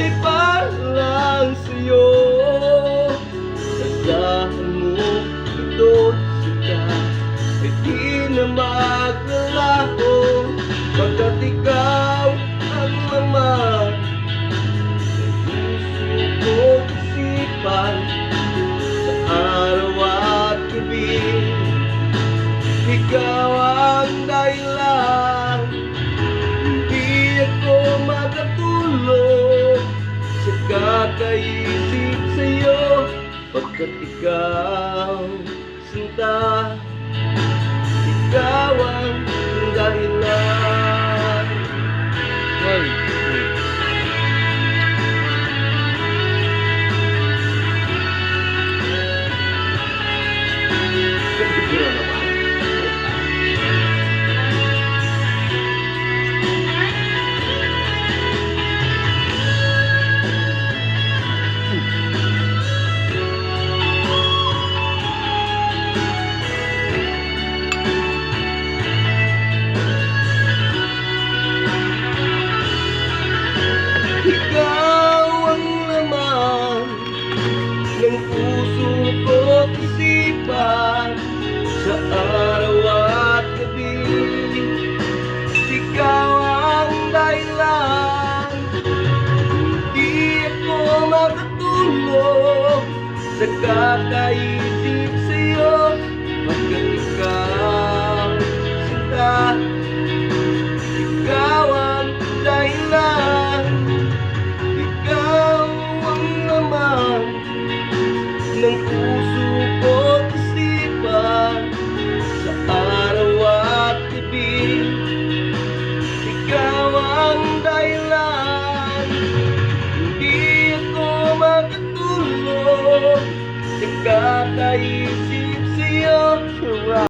ay parang sa'yo Asahan mo ito sika Ay di na maglalaho Pagkat ikaw ang laman Ng puso kong isipan Sa araw at gabi. Ikaw ang dahilan kakaisip sa'yo Pagkat ikaw sa kakaisip 固い